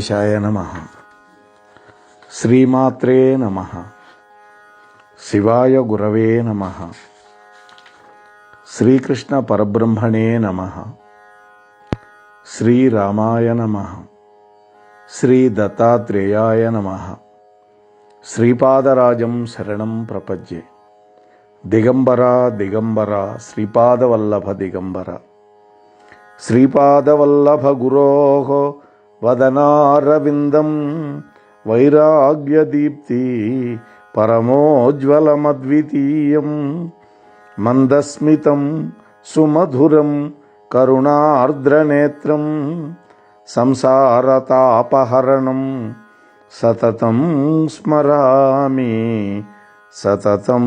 గణేశాయ నమ. శ్రీమాత్రే నమ. శివాయ గురవే నమ. శ్రీకృష్ణ పరబ్రహ్మణే నమ. శ్రీరామాయ నమ. శ్రీ దత్తాత్రేయాయ నమ. శ్రీపాదరాజం శరణం ప్రపజ్యే. దిగంబర దిగంబర శ్రీపాదవల్లభ దిగంబర. శ్రీపాదవల్లభ గురోః వదనారవిందం వైరాగ్యదీప్తి పరమోజ్వలమద్వితీయం మందస్మితం సుమధురం కరుణార్ద్రనేత్రం సంసారతాపహరణం సతతం స్మరామి సతతం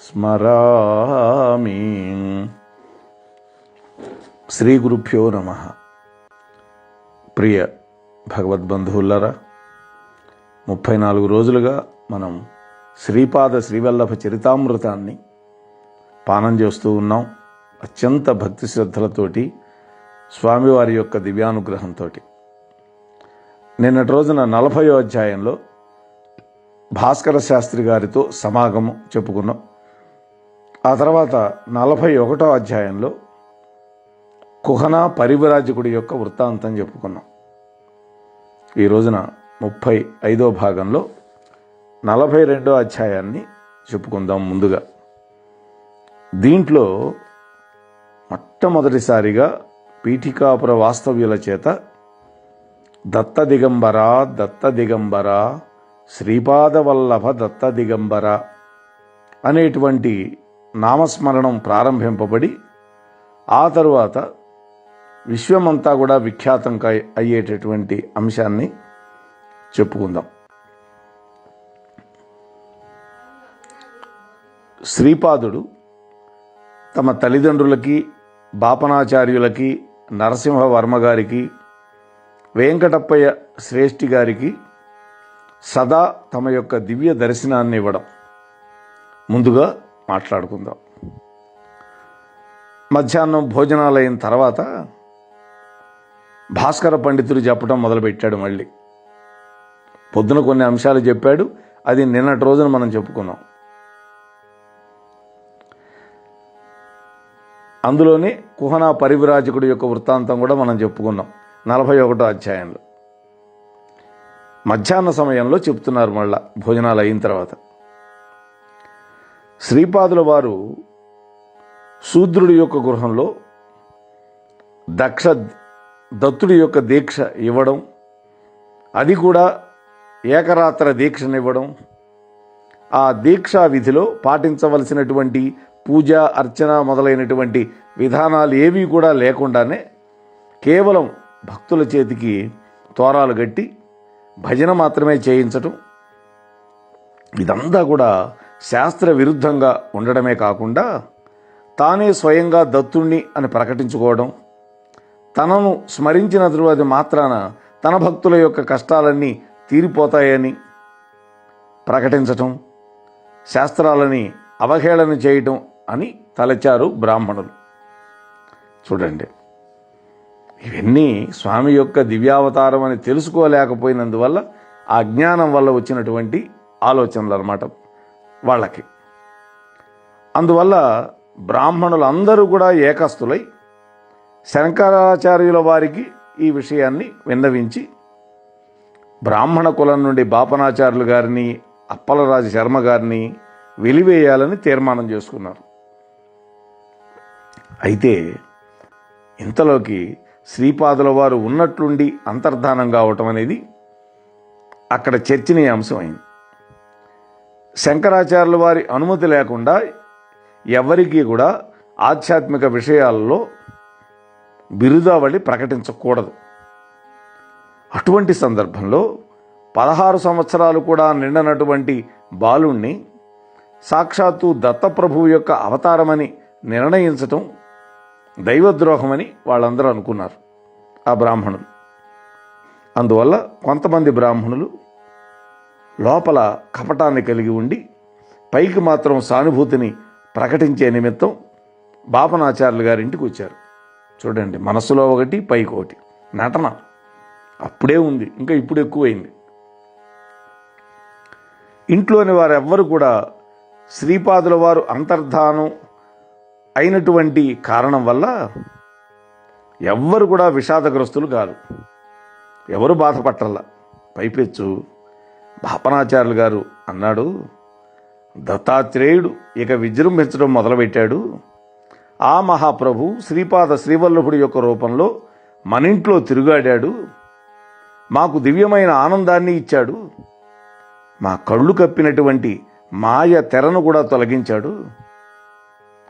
స్మరామి. శ్రీ గురుభ్యో నమ. ప్రియ భగవద్బంధువులరా ముప్పై నాలుగు రోజులుగా మనం శ్రీపాద శ్రీవల్లభ చరితామృతాన్ని పానం చేస్తూ ఉన్నాం. అత్యంత భక్తి శ్రద్ధలతోటి స్వామివారి యొక్క దివ్యానుగ్రహంతో నిన్నటి రోజున నలభయో అధ్యాయంలో భాస్కర శాస్త్రి గారితో సమాగమం చెప్పుకున్నాం. ఆ తర్వాత నలభై ఒకటో అధ్యాయంలో కుహనా పరివిరాజకుడి యొక్క వృత్తాంతం చెప్పుకున్నాం. ఈ రోజున ముప్పై ఐదో భాగంలో నలభై రెండో అధ్యాయాన్ని చెప్పుకుందాం ముందుగా. దీంట్లో మొట్టమొదటిసారిగా పీఠికాపుర వాస్తవ్యుల చేత దత్త దిగంబర దత్త దిగంబర శ్రీపాదవల్లభ దత్త దిగంబర అనేటువంటి నామస్మరణం ప్రారంభింపబడి ఆ తరువాత విశ్వమంతా కూడా విఖ్యాతం అయ్యేటటువంటి అంశాన్ని చెప్పుకుందాం. శ్రీపాదుడు తమ తల్లిదండ్రులకి బాపనాచార్యులకి నరసింహవర్మ గారికి వెంకటప్పయ్య శ్రేష్ఠి గారికి సదా తమ యొక్క దివ్య దర్శనాన్ని ఇవ్వడం. ముందుగా మాట్లాడుకుందాం. మధ్యాహ్నం భోజనాలు అయిన తర్వాత భాస్కర పండితుడు చెప్పడం మొదలుపెట్టాడు మళ్ళీ. పొద్దున కొన్ని అంశాలు చెప్పాడు. అది నిన్నటి రోజున మనం చెప్పుకున్నాం. అందులోనే కుహనా పరివిరాజకుడి యొక్క వృత్తాంతం కూడా మనం చెప్పుకున్నాం. నలభై ఒకటో అధ్యాయంలో. మధ్యాహ్న సమయంలో చెప్తున్నారు మళ్ళా భోజనాలు అయిన తర్వాత. శ్రీపాదుల వారు శూద్రుడి యొక్క గృహంలో దక్ష దత్తుడి యొక్క దీక్ష ఇవ్వడం అది కూడా ఏకరాత్ర దీక్షనివ్వడం ఆ దీక్షా విధిలో పాటించవలసినటువంటి పూజ అర్చన మొదలైనటువంటి విధానాలు ఏవి కూడా లేకుండానే కేవలం భక్తుల చేతికి తోరాలు కట్టి భజన మాత్రమే చేయించటం ఇదంతా కూడా శాస్త్ర విరుద్ధంగా ఉండడమే కాకుండా తానే స్వయంగా దత్తుణ్ణి అని ప్రకటించుకోవడం తనను స్మరించిన తరువాత మాత్రాన తన భక్తుల యొక్క కష్టాలన్నీ తీరిపోతాయని ప్రకటించటం శాస్త్రాలని అవహేళన చేయటం అని తలచారు బ్రాహ్మణులు. చూడండి ఇవన్నీ స్వామి యొక్క దివ్యావతారం అని తెలుసుకోలేకపోయినందువల్ల ఆ జ్ఞానం వల్ల వచ్చినటువంటి ఆలోచనలు అన్నమాట వాళ్ళకి. అందువల్ల బ్రాహ్మణులు అందరూ కూడా ఏకస్తులై శంకరాచార్యుల వారికి ఈ విషయాన్ని విన్నవించి బ్రాహ్మణ కులం నుండి బాపనాచార్యులు గారిని అప్పలరాజు శర్మ గారిని వెలివేయాలని తీర్మానం చేసుకున్నారు. అయితే ఇంతలోకి శ్రీపాదుల వారు ఉన్నట్లుండి అంతర్ధానం కావటం అనేది అక్కడ చర్చనీయాంశం అయింది శంకరాచార్యుల వారి అనుమతి లేకుండా ఎవరికీ కూడా ఆధ్యాత్మిక విషయాల్లో బిరుదావళి ప్రకటించకూడదు. అటువంటి సందర్భంలో పదహారు సంవత్సరాలు కూడా నిండనటువంటి బాలుణ్ణి సాక్షాత్తు దత్తప్రభువు యొక్క అవతారమని నిర్ణయించటం దైవద్రోహమని వాళ్ళందరూ అనుకున్నారు ఆ బ్రాహ్మణులు. అందువల్ల కొంతమంది బ్రాహ్మణులు లోపల కపటాన్ని కలిగి ఉండి పైకి మాత్రం సానుభూతిని ప్రకటించే నిమిత్తం బాపనాచార్యులు గారి ఇంటికి వచ్చారు. చూడండి మనసులో ఒకటి పైకి ఒకటి నటన. అప్పుడే ఉంది ఇంకా ఇప్పుడు ఎక్కువైంది. ఇంట్లోని వారెవ్వరు కూడా శ్రీపాదుల వారు అంతర్ధానం అయినటువంటి కారణం వల్ల ఎవ్వరు కూడా విషాదగ్రస్తులు కారు. ఎవరు బాధపట్టల్లా పైపెచ్చు. బాపనాచార్యులు గారు అన్నాడు. దత్తాత్రేయుడు ఇక విజృంభించడం మొదలుపెట్టాడు. ఆ మహాప్రభు శ్రీపాద శ్రీవల్లభుడి యొక్క రూపంలో మనింట్లో తిరుగాడాడు. మాకు దివ్యమైన ఆనందాన్ని ఇచ్చాడు. మా కళ్ళు కప్పినటువంటి మాయ తెరను కూడా తొలగించాడు.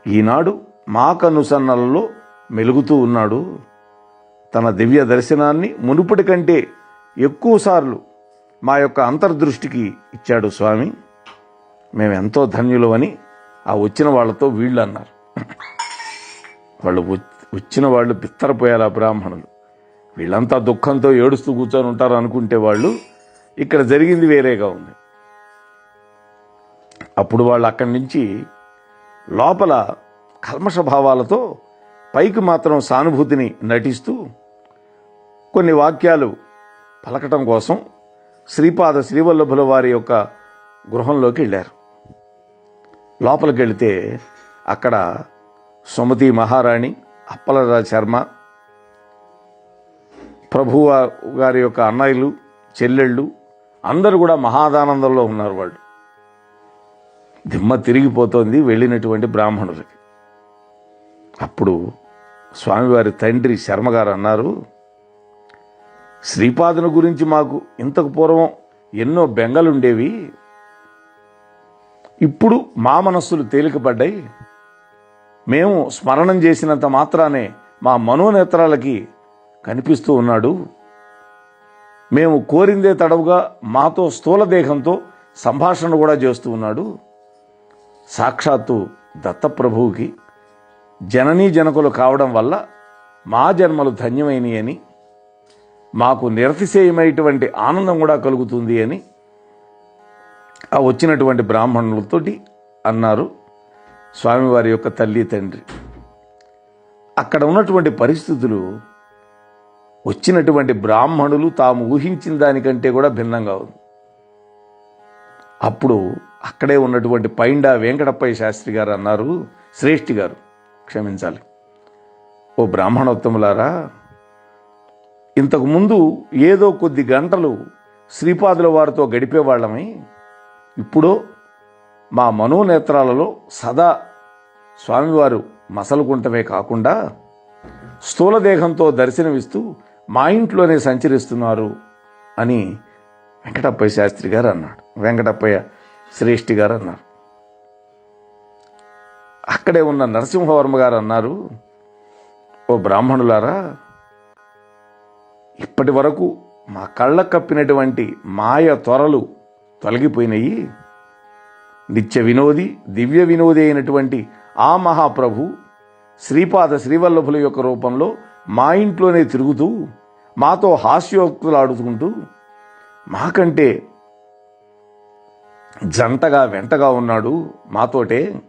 ఈనాడు మా కనుసన్నలలో మెలుగుతూ ఉన్నాడు. తన దివ్య దర్శనాన్ని మునుపటి కంటే ఎక్కువసార్లు మా యొక్క అంతర్దృష్టికి ఇచ్చాడు స్వామి. మేమెంతో ధన్యులమని ఆ వచ్చిన వాళ్ళతో వీళ్ళు అన్నారు వాళ్ళు వచ్చిన వాళ్ళు బిత్తరపోయారు ఆ బ్రాహ్మణులు. వీళ్ళంతా దుఃఖంతో ఏడుస్తూ కూర్చొని ఉంటారు అనుకుంటే వాళ్ళు ఇక్కడ జరిగింది వేరేగా ఉంది. అప్పుడు వాళ్ళు అక్కడి నుంచి లోపల కల్మష భావాలతో పైకి మాత్రం సానుభూతిని నటిస్తూ కొన్ని వాక్యాలు పలకటం కోసం శ్రీపాద శ్రీవల్లభుల వారి యొక్క గృహంలోకి వెళ్ళారు. లోపలికి వెళితే అక్కడ సుమతి మహారాణి అప్పలరాజ శర్మ ప్రభు గారి యొక్క అన్నయ్యలు చెల్లెళ్ళు అందరూ కూడా మహాదానందంలో ఉన్నారు వాళ్ళు. దిమ్మ తిరిగిపోతోంది వెళ్ళినటువంటి బ్రాహ్మణులకి. అప్పుడు స్వామివారి తండ్రి శర్మగారు అన్నారు శ్రీపాదుని గురించి మాకు ఇంతకు పూర్వం ఎన్నో బెంగలుండేవి. ఇప్పుడు మా మనస్సులు తేలికపడ్డాయి. మేము స్మరణం చేసినంత మాత్రానే మా మనోనేత్రాలకి కనిపిస్తూ ఉన్నాడు. మేము కోరిందే తడవుగా మాతో స్థూల దేహంతో సంభాషణ కూడా చేస్తూ ఉన్నాడు. సాక్షాత్తు దత్తప్రభువుకి జననీ జనకులు కావడం వల్ల మా జన్మలు ధన్యమైనవి అని మాకు నిరతిశయమైనటువంటి ఆనందం కూడా కలుగుతుంది అని ఆ వచ్చినటువంటి బ్రాహ్మణులతోటి అన్నారు. స్వామివారి యొక్క తల్లి తండ్రి. అక్కడ ఉన్నటువంటి పరిస్థితులు వచ్చినటువంటి బ్రాహ్మణులు తాము ఊహించిన దానికంటే కూడా భిన్నంగా ఉంది. అప్పుడు అక్కడే ఉన్నటువంటి పైండా వెంకటప్పయ్య శాస్త్రి గారు అన్నారు శ్రేష్ఠి గారు క్షమించాలి. ఓ బ్రాహ్మణోత్తములారా ఇంతకుముందు ఏదో కొద్ది గంటలు శ్రీపాదుల వారితో గడిపేవాళ్ళమై ఇప్పుడు మా మనోనేత్రాలలో సదా స్వామివారు మసలుకుంటమే కాకుండా స్థూలదేహంతో దర్శనమిస్తూ మా ఇంట్లోనే సంచరిస్తున్నారు అని వెంకటప్పయ్య శాస్త్రి గారు అన్నాడు. వెంకటప్పయ్య శ్రేష్ఠి గారు అన్నారు. అక్కడే ఉన్న నరసింహవర్మ గారు అన్నారు ఓ బ్రాహ్మణులారా ఇప్పటి వరకు మా కళ్ళ కప్పినటువంటి మాయ త్వరలు తొలగిపోయినాయి. నిత్య వినోది దివ్య వినోది అయినటువంటి ఆ మహాప్రభు శ్రీపాద శ్రీవల్లభుల యొక్క రూపంలో మా ఇంట్లోనే తిరుగుతూ మాతో హాస్యోక్తులు ఆడుతుంటూ మాకంటే జంటగా వెంటగా ఉన్నాడు మాతోటే.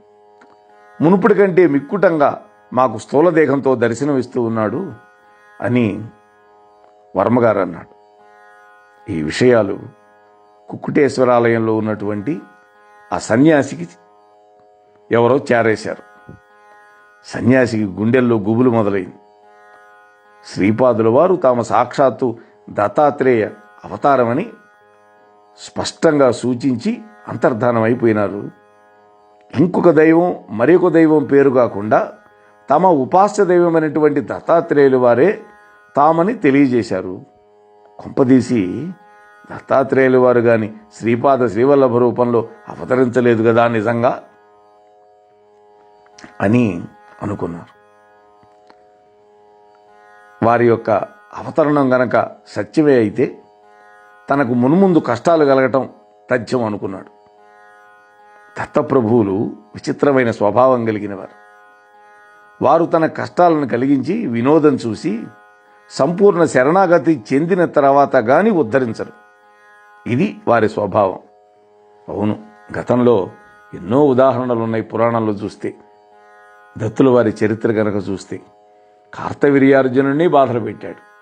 మునుపటి కంటే మిక్కుటంగా మాకు స్థూలదేహంతో దర్శనమిస్తూ ఉన్నాడు అని వర్మగారు అన్నాడు. ఈ విషయాలు కుక్కుటేశ్వరాలయంలో ఉన్నటువంటి ఆ సన్యాసికి ఎవరో చేరేశారు. సన్యాసికి గుండెల్లో గుబులు మొదలైంది. శ్రీపాదుల వారు తాము సాక్షాత్తు దత్తాత్రేయ అవతారమని స్పష్టంగా సూచించి అంతర్ధానం అయిపోయినారు. ఇంకొక దైవం మరొక దైవం పేరు కాకుండా తమ ఉపాస్య దైవమైనటువంటి దత్తాత్రేయులు వారే తామని తెలియజేశారు. కొంపదీసి దత్తాత్రేయులు వారు కానీ శ్రీపాద శ్రీవల్లభ రూపంలో అవతరించలేదు కదా నిజంగా అని అనుకున్నారు. వారి యొక్క అవతరణం గనక సత్యమే అయితే తనకు మున్ముందు కష్టాలు కలగటం తథ్యం అనుకున్నాడు. దత్తప్రభువులు విచిత్రమైన స్వభావం కలిగినవారు. వారు తన కష్టాలను కలిగించి వినోదం చూసి సంపూర్ణ శరణాగతి చెందిన తర్వాత కానీ ఉద్ధరించరు. ఇది వారి స్వభావం. అవును గతంలో ఎన్నో ఉదాహరణలు ఉన్నాయి పురాణంలో చూస్తే. దత్తుల వారి చరిత్ర గనక చూస్తే. కార్తవీర్యార్జునుడిని బాధలు పెట్టాడు.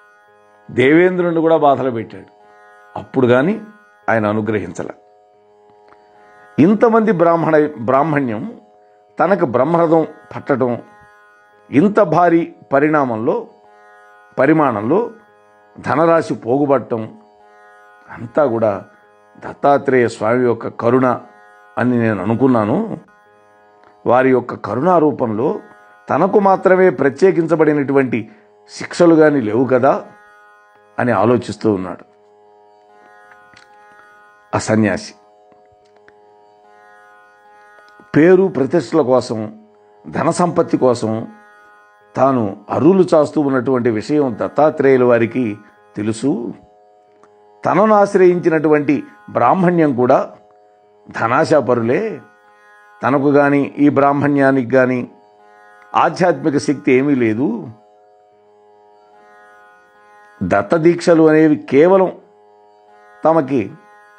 దేవేంద్రుడిని కూడా బాధలు పెట్టాడు. అప్పుడు కానీ ఆయన అనుగ్రహించల. ఇంతమంది బ్రాహ్మణ బ్రాహ్మణ్యం తనకు బ్రహ్మరథం పట్టడం ఇంత భారీ పరిణామంలో పరిమాణంలో ధనరాశి పోగుబట్టం అంతా కూడా దత్తాత్రేయ స్వామి యొక్క కరుణ అని నేను అనుకున్నాను. వారి యొక్క కరుణా రూపంలో తనకు మాత్రమే ప్రత్యేకించబడినటువంటి శిక్షలు కానీ లేవు కదా అని ఆలోచిస్తూ ఉన్నాడు. ఆ సన్యాసి. పేరు ప్రతిష్టల కోసం ధన సంపత్తి కోసం తాను అరువులు చాస్తూ ఉన్నటువంటి విషయం దత్తాత్రేయుల వారికి తెలుసు. తనను ఆశ్రయించినటువంటి బ్రాహ్మణ్యం కూడా ధనాశాపరులే. తనకు కానీ ఈ బ్రాహ్మణ్యానికి కానీ ఆధ్యాత్మిక శక్తి ఏమీ లేదు. దత్తదీక్షలు అనేవి కేవలం తమకి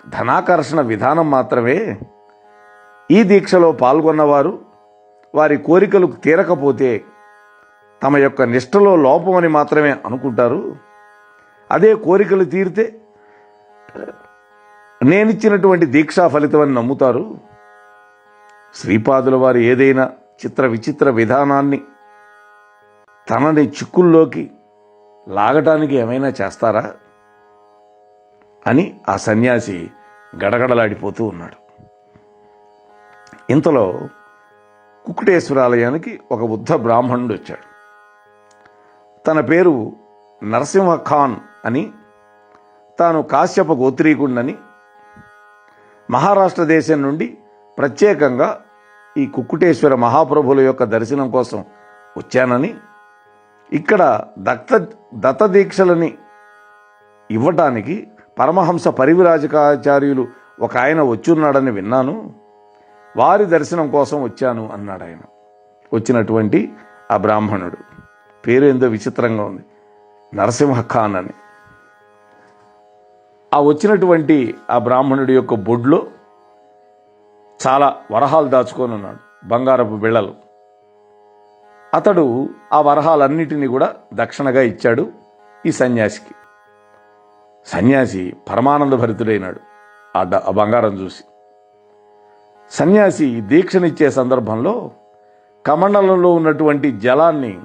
ధనాకర్షణ విధానం మాత్రమే. ఈ దీక్షలో పాల్గొన్నవారు వారి కోరికలు తీరకపోతే తమ యొక్క నిష్టలో లోపమని మాత్రమే అనుకుంటారు. అదే కోరికలు తీరితే నేనిచ్చినటువంటి దీక్షా అని నమ్ముతారు. శ్రీపాదుల వారు ఏదైనా చిత్ర విచిత్ర విధానాన్ని తనని చిక్కుల్లోకి లాగటానికి ఏమైనా చేస్తారా అని ఆ సన్యాసి గడగడలాడిపోతూ ఉన్నాడు. ఇంతలో కుక్కుటేశ్వరాలయానికి ఒక బుద్ధ బ్రాహ్మణుడు వచ్చాడు. తన పేరు నరసింహ ఖాన్ అని తాను కాశ్యప గోత్రీకుండని మహారాష్ట్ర దేశం నుండి ప్రత్యేకంగా ఈ కుక్కుటేశ్వర మహాప్రభుల యొక్క దర్శనం కోసం వచ్చానని ఇక్కడ దత్త దత్త దీక్షలని ఇవ్వటానికి పరమహంస పరివిరాజకాచార్యులు ఒక ఆయన వచ్చున్నాడని విన్నాను. వారి దర్శనం కోసం వచ్చాను అన్నాడు ఆయన. వచ్చినటువంటి ఆ బ్రాహ్మణుడు. పేరు ఏందో విచిత్రంగా ఉంది. నరసింహ ఖాన్ అని. ఆ వచ్చినటువంటి ఆ బ్రాహ్మణుడి యొక్క బొడ్లో చాలా వరహాలు దాచుకొని ఉన్నాడు బంగారపు బిళ్ళలు. అతడు ఆ వరహాలన్నిటినీ కూడా దక్షిణగా ఇచ్చాడు ఈ సన్యాసికి. సన్యాసి పరమానంద భరితుడైనాడు ఆ డ- ఆ బంగారం చూసి. సన్యాసి దీక్షనిచ్చే సందర్భంలో కమండలంలో ఉన్నటువంటి జలాన్ని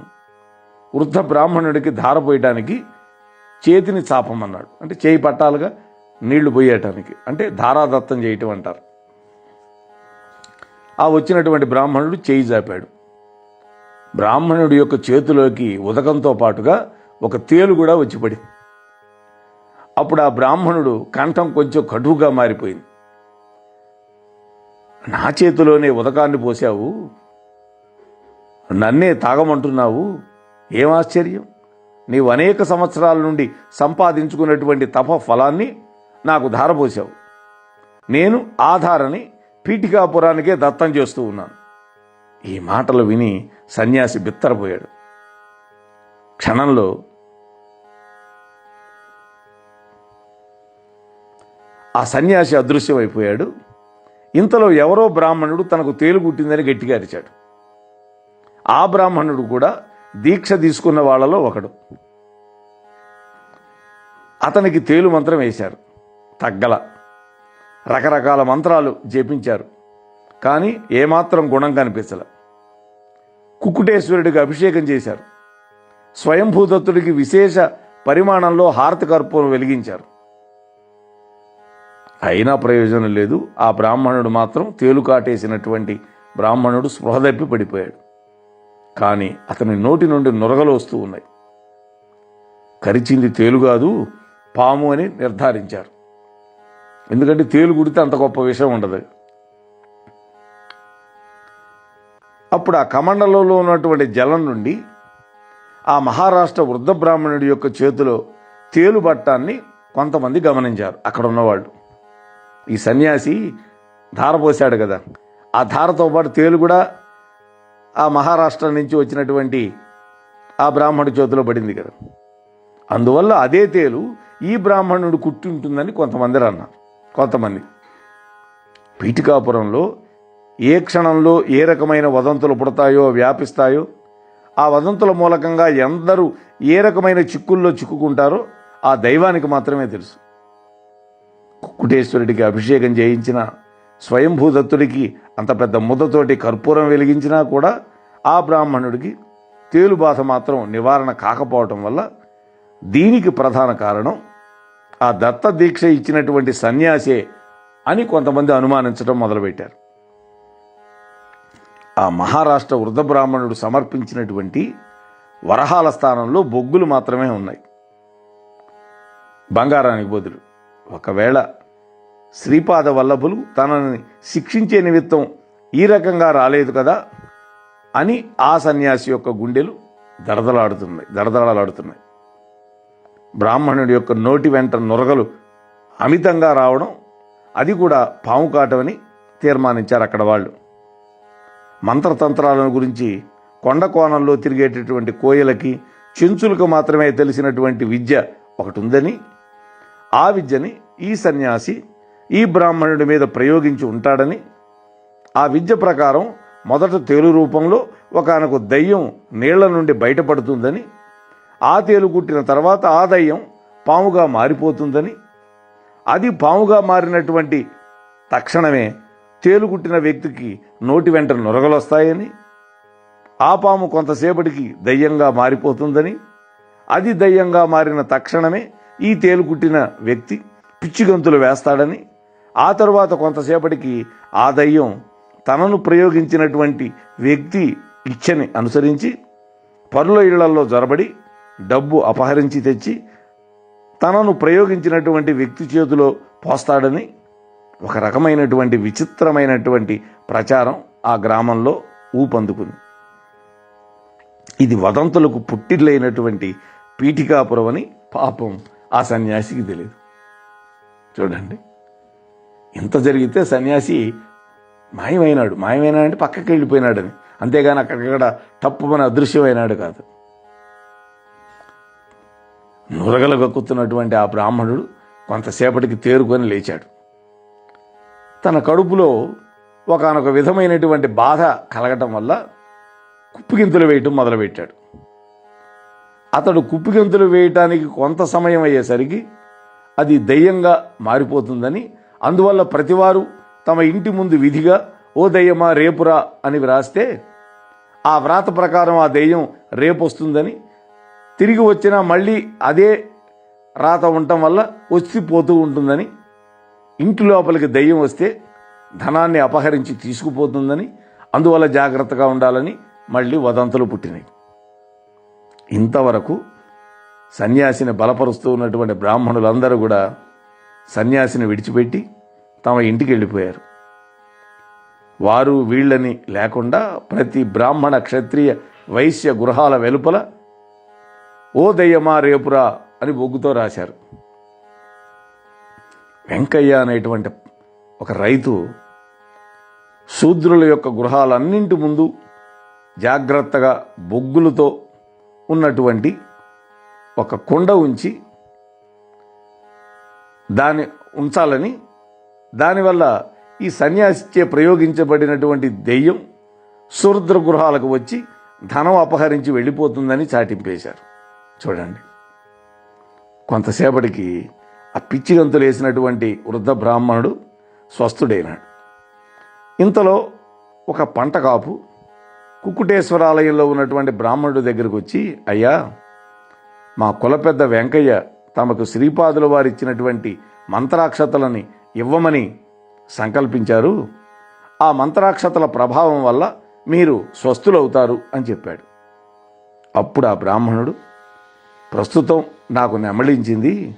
వృద్ధ బ్రాహ్మణుడికి ధారపోయటానికి చేతిని చాపమన్నాడు. అంటే చేయి పట్టాలుగా నీళ్ళు పోయేటానికి అంటే ధారాదత్తం చేయటం అంటారు. ఆ వచ్చినటువంటి బ్రాహ్మణుడు చేయి చాపాడు. బ్రాహ్మణుడి యొక్క చేతిలోకి ఉదకంతో పాటుగా ఒక తేలు కూడా వచ్చి పడింది. అప్పుడు ఆ బ్రాహ్మణుడు కంఠం కొంచెం కటువుగా మారిపోయింది. నా చేతిలోనే ఉదకాన్ని పోసావు నన్నే తాగమంటున్నావు. ఏం ఆశ్చర్యం? నీవు అనేక సంవత్సరాల నుండి సంపాదించుకున్నటువంటి తప ఫలాన్ని నాకు ధారపోసావు నేను ఆధారని పీఠికాపురానికే దత్తం చేస్తూ ఉన్నాను. ఈ మాటలు విని సన్యాసి బిత్తరపోయాడు. క్షణంలో ఆ సన్యాసి అదృశ్యమైపోయాడు. ఇంతలో ఎవరో బ్రాహ్మణుడు తనకు తేలుగుట్టిందని గట్టిగా అరిచాడు. ఆ బ్రాహ్మణుడు కూడా దీక్ష తీసుకున్న వాళ్ళలో ఒకడు. అతనికి తేలు మంత్రం వేశారు. తగ్గల. రకరకాల మంత్రాలు జపించారు. కానీ ఏమాత్రం గుణం కనిపించల. కుక్కుటేశ్వరుడికి అభిషేకం చేశారు. స్వయంభూదత్తుడికి విశేష పరిమాణంలో హారతి కర్పూరం వెలిగించారు. అయినా ప్రయోజనం లేదు. ఆ బ్రాహ్మణుడు మాత్రం తేలుకాటేసినటువంటి బ్రాహ్మణుడు స్పృహ తప్పి పడిపోయాడు. కానీ అతని నోటి నుండి నురగలు వస్తూ ఉన్నాయి. కరిచింది తేలు కాదు పాము అని నిర్ధారించారు. ఎందుకంటే తేలు కుడితే అంత గొప్ప విషయం ఉండదు. అప్పుడు ఆ కమండలంలో ఉన్నటువంటి జలం నుండి ఆ మహారాష్ట్ర వృద్ధ బ్రాహ్మణుడి యొక్క చేతిలో తేలు పట్టాన్ని కొంతమంది గమనించారు. అక్కడ ఉన్నవాళ్ళు. ఈ సన్యాసి ధార పోశాడు కదా. ఆ ధారతో పాటు తేలు కూడా ఆ మహారాష్ట్ర నుంచి వచ్చినటువంటి ఆ బ్రాహ్మణుడి చేతిలో పడింది కదా. అందువల్ల అదే తేలు ఈ బ్రాహ్మణుడు కుట్టి ఉంటుందని కొంతమంది అన్నారు. కొంతమంది. పీఠికాపురంలో ఏ క్షణంలో ఏ రకమైన వదంతులు పుడతాయో వ్యాపిస్తాయో ఆ వదంతుల మూలకంగా ఎందరూ ఏ రకమైన చిక్కుల్లో చిక్కుకుంటారో ఆ దైవానికి మాత్రమే తెలుసు. కుక్కుటేశ్వరుడికి అభిషేకం చేయించిన స్వయంభూదత్తుడికి అంత పెద్ద ముద్దతోటి కర్పూరం వెలిగించినా కూడా ఆ బ్రాహ్మణుడికి తేలుబాస మాత్రం నివారణ కాకపోవటం వల్ల దీనికి ప్రధాన కారణం ఆ దత్త దీక్ష ఇచ్చినటువంటి సన్యాసే అని కొంతమంది అనుమానించడం మొదలుపెట్టారు. ఆ మహారాష్ట్ర వృద్ధ బ్రాహ్మణుడు సమర్పించినటువంటి వరహాల స్థానంలో బొగ్గులు మాత్రమే ఉన్నాయి. బంగారానికి బదులు ఒకవేళ శ్రీపాద వల్లభులు తనని శిక్షించే నిమిత్తం ఈ రకంగా రాలేదు కదా అని ఆ సన్యాసి యొక్క గుండెలు దడదలాడుతున్నాయి దడదలాడుతున్నాయి బ్రాహ్మణుడి యొక్క నోటి వెంట నొరగలు అమితంగా రావడం అది కూడా పాము కాటమని తీర్మానించారు అక్కడ వాళ్ళు. మంత్రతంత్రాలను గురించి కొండ కోణంలో తిరిగేటటువంటి కోయలకి చెంచులకు మాత్రమే తెలిసినటువంటి విద్య ఒకటి ఉందని ఆ విద్యని ఈ సన్యాసి ఈ బ్రాహ్మణుడి మీద ప్రయోగించి ఉంటాడని ఆ విద్య ప్రకారం మొదట తేలు రూపంలో ఒకనకు దయ్యం నీళ్ళ నుండి బయటపడుతుందని ఆ తేలు కుట్టిన తర్వాత ఆ దయ్యం పాముగా మారిపోతుందని అది పాముగా మారినటువంటి తక్షణమే తేలు కుట్టిన వ్యక్తికి నోటి వెంట నొరగలొస్తాయని ఆ పాము కొంతసేపటికి దయ్యంగా మారిపోతుందని అది దయ్యంగా మారిన తక్షణమే ఈ తేలు కుట్టిన వ్యక్తి పిచ్చిగంతులు వేస్తాడని ఆ తరువాత కొంతసేపటికి ఆ దయ్యం తనను ప్రయోగించినటువంటి వ్యక్తి ఇచ్చని అనుసరించి పరుల ఇళ్ళలో జొరబడి డబ్బు అపహరించి తెచ్చి తనను ప్రయోగించినటువంటి వ్యక్తి చేతిలో పోస్తాడని ఒక రకమైనటువంటి విచిత్రమైనటువంటి ప్రచారం ఆ గ్రామంలో ఊపందుకుంది. ఇది వదంతులకు పుట్టిల్లైనటువంటి పీఠికాపురం అని పాపం ఆ సన్యాసికి తెలియదు చూడండి. ఇంత జరిగితే సన్యాసి మాయమైనాడు. మాయమైనాడంటే పక్కకి వెళ్ళిపోయినాడని. అంతేగాని అక్కడక్కడ టప్పుమని అదృశ్యమైనాడు కాదు. నురగలు గక్కుతున్నటువంటి ఆ బ్రాహ్మణుడు కొంతసేపటికి తేరుకొని లేచాడు. తన కడుపులో ఒకనొక విధమైనటువంటి బాధ కలగటం వల్ల కుప్పిగింతలు వేయటం మొదలుపెట్టాడు. అతడు కుప్పిగింతలు వేయటానికి కొంత సమయం అయ్యేసరికి అది దయ్యంగా మారిపోతుందని అందువల్ల ప్రతివారు తమ ఇంటి ముందు విధిగా ఓ దయ్యమా రేపురా అని వ్రాస్తే ఆ వ్రాత ప్రకారం ఆ దెయ్యం రేపు వస్తుందని తిరిగి వచ్చినా మళ్ళీ అదే రాత ఉండటం వల్ల వచ్చి పోతూ ఉంటుందని ఇంటి లోపలికి దయ్యం వస్తే ధనాన్ని అపహరించి తీసుకుపోతుందని అందువల్ల జాగ్రత్తగా ఉండాలని మళ్ళీ వదంతులు పుట్టినాయి. ఇంతవరకు సన్యాసిని బలపరుస్తూ ఉన్నటువంటి బ్రాహ్మణులందరూ కూడా సన్యాసిని విడిచిపెట్టి తమ ఇంటికి వెళ్ళిపోయారు వారు వీళ్ళని లేకుండా ప్రతి బ్రాహ్మణ క్షత్రియ వైశ్య గృహాల వెలుపల ఓ దయ్యమా రేపురా అని బొగ్గుతో రాశారు. వెంకయ్య అనేటువంటి ఒక రైతు శూద్రుల యొక్క గృహాలన్నింటి ముందు జాగ్రత్తగా బొగ్గులతో ఉన్నటువంటి ఒక కుండ ఉంచి దాన్ని ఉంచాలని దానివల్ల ఈ సన్యాసిచే ప్రయోగించబడినటువంటి దెయ్యం శూద్ర గృహాలకు వచ్చి ధనం అపహరించి వెళ్ళిపోతుందని చాటింపేశారు. చూడండి. కొంతసేపటికి ఆ పిచ్చిగంతులు వేసినటువంటి వృద్ధ బ్రాహ్మణుడు స్వస్థుడైనాడు. ఇంతలో ఒక పంట కాపు కుక్కుటేశ్వరాలయంలో ఉన్నటువంటి బ్రాహ్మణుడి దగ్గరకు వచ్చి అయ్యా మా కుల పెద్ద వెంకయ్య తమకు శ్రీపాదుల వారు ఇచ్చినటువంటి మంత్రాక్షతలని ఇవ్వమని సంకల్పించారు. ఆ మంత్రాక్షతల ప్రభావం వల్ల మీరు స్వస్థులవుతారు అని చెప్పాడు. అప్పుడు ఆ బ్రాహ్మణుడు ప్రస్తుతం నాకు నెమళించింది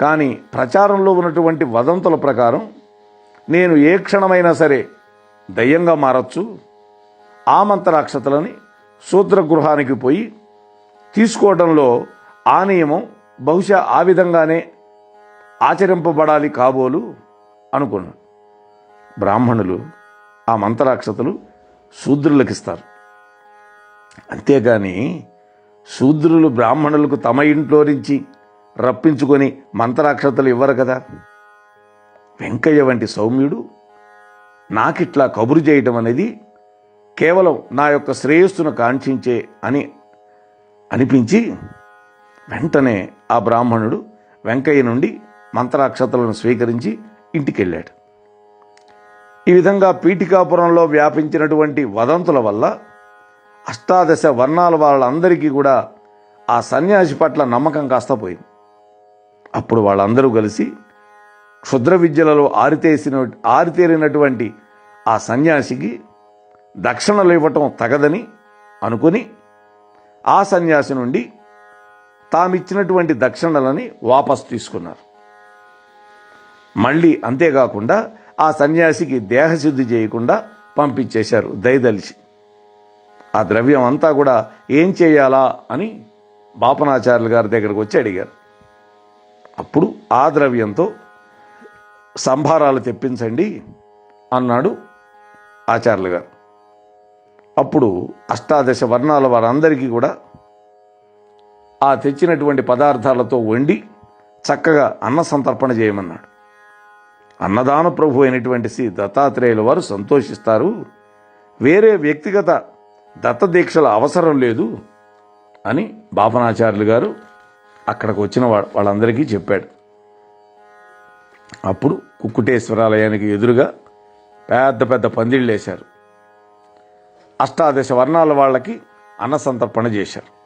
కానీ ప్రచారంలో ఉన్నటువంటి వదంతుల ప్రకారం నేను ఏ క్షణమైనా సరే దయ్యంగా మారచ్చు. ఆ మంత్రాక్షతలని శూద్రగృహానికి పోయి తీసుకోవడంలో ఆ నియమం బహుశా ఆ విధంగానే ఆచరింపబడాలి కాబోలు అనుకున్నాడు. బ్రాహ్మణులు ఆ మంత్రాక్షతలు శూద్రులకు ఇస్తారు అంతేగాని శూద్రులు బ్రాహ్మణులకు తమ ఇంట్లో నుంచి రప్పించుకొని మంత్రాక్షతలు ఇవ్వరు కదా. వెంకయ్య వంటి సౌమ్యుడు నాకిట్లా కబురు చేయటం అనేది కేవలం నా యొక్క శ్రేయస్సును కాంక్షించే అని అనిపించి వెంటనే ఆ బ్రాహ్మణుడు వెంకయ్య నుండి మంత్రాక్షతలను స్వీకరించి ఇంటికెళ్ళాడు. ఈ విధంగా పీఠికాపురంలో వ్యాపించినటువంటి వదంతుల వల్ల అష్టాదశ వర్ణాల వాళ్ళందరికీ కూడా ఆ సన్యాసి పట్ల నమ్మకం కాస్త పోయింది. అప్పుడు వాళ్ళందరూ కలిసి క్షుద్ర విద్యలలో ఆరితేసిన ఆరితేరినటువంటి ఆ సన్యాసికి దక్షిణలు ఇవ్వటం తగదని అనుకుని ఆ సన్యాసి నుండి తామిచ్చినటువంటి దక్షిణలని వాపసు తీసుకున్నారు. మళ్ళీ అంతేకాకుండా ఆ సన్యాసికి దేహశుద్ధి చేయకుండా పంపించేశారు దయదలిచి. ఆ ద్రవ్యం అంతా కూడా ఏం చేయాలా అని బాపనాచార్యులు గారి దగ్గరకు వచ్చి అడిగారు. అప్పుడు ఆ ద్రవ్యంతో సంభారాలు తెప్పించండి అన్నాడు ఆచార్యులు గారు. అప్పుడు అష్టాదశ వర్ణాల వారందరికీ కూడా ఆ తెచ్చినటువంటి పదార్థాలతో వండి చక్కగా అన్న సంతర్పణ చేయమన్నాడు. అన్నదాన ప్రభు అయినటువంటి శ్రీ దత్తాత్రేయుల వారు సంతోషిస్తారు. వేరే వ్యక్తిగత దత్తదీక్షల అవసరం లేదు అని బాపనాచార్యులు గారు అక్కడికి వచ్చిన వాళ్ళందరికీ చెప్పాడు. అప్పుడు కుక్కుటేశ్వరాలయానికి ఎదురుగా పెద్ద పెద్ద పందిళ్ళు వేశారు. అష్టాదశ వర్ణాల వాళ్ళకి అన్న సంతర్పణ చేశారు.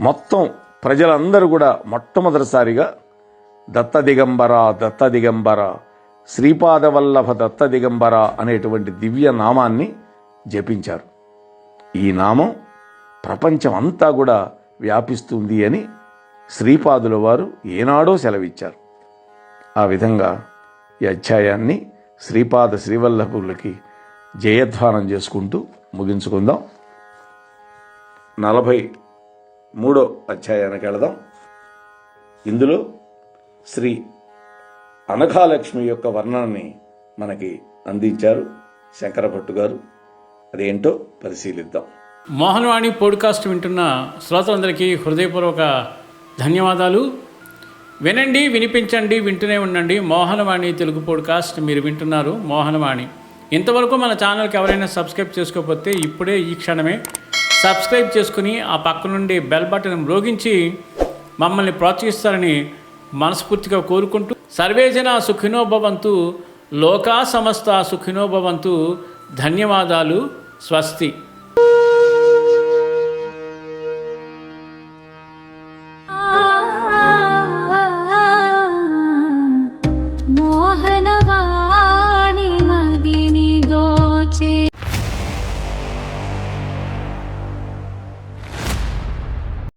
మొత్తం ప్రజలందరూ కూడా మొట్టమొదటిసారిగా దత్త దిగంబర దత్త దిగంబర శ్రీపాదవల్లభ దత్త దిగంబర అనేటువంటి దివ్య నామాన్ని జపించారు. ఈ నామం ప్రపంచం అంతా కూడా వ్యాపిస్తుంది అని శ్రీపాదుల వారు ఏనాడో సెలవిచ్చారు. ఆ విధంగా ఈ అధ్యాయాన్ని శ్రీపాద శ్రీవల్లభులకి జయధ్వానం చేసుకుంటూ ముగించుకుందాం. నలభై మూడో అధ్యాయానికి వెళదాం. ఇందులో శ్రీ అనఘాలక్ష్మి యొక్క వర్ణనని మనకి అందించారు శంకరభట్టు గారు. అదేంటో పరిశీలిద్దాం. మోహనవాణి పోడ్కాస్ట్ వింటున్న శ్రోతలందరికీ హృదయపూర్వక ధన్యవాదాలు. వినండి వినిపించండి వింటూనే ఉండండి. మోహనవాణి తెలుగు పోడ్కాస్ట్ మీరు వింటున్నారు. మోహనవాణి. ఇంతవరకు మన ఛానల్కి ఎవరైనా సబ్స్క్రైబ్ చేసుకోకపోతే ఇప్పుడే ఈ క్షణమే సబ్స్క్రైబ్ చేసుకుని ఆ పక్క నుండి బెల్ బటన్ మ్రోగించి మమ్మల్ని ప్రోత్సహిస్తారని మనస్ఫూర్తిగా కోరుకుంటూ సర్వేజన సుఖినోభవంతు లోకా సమస్త సుఖినోభవంతు ధన్యవాదాలు స్వస్తి.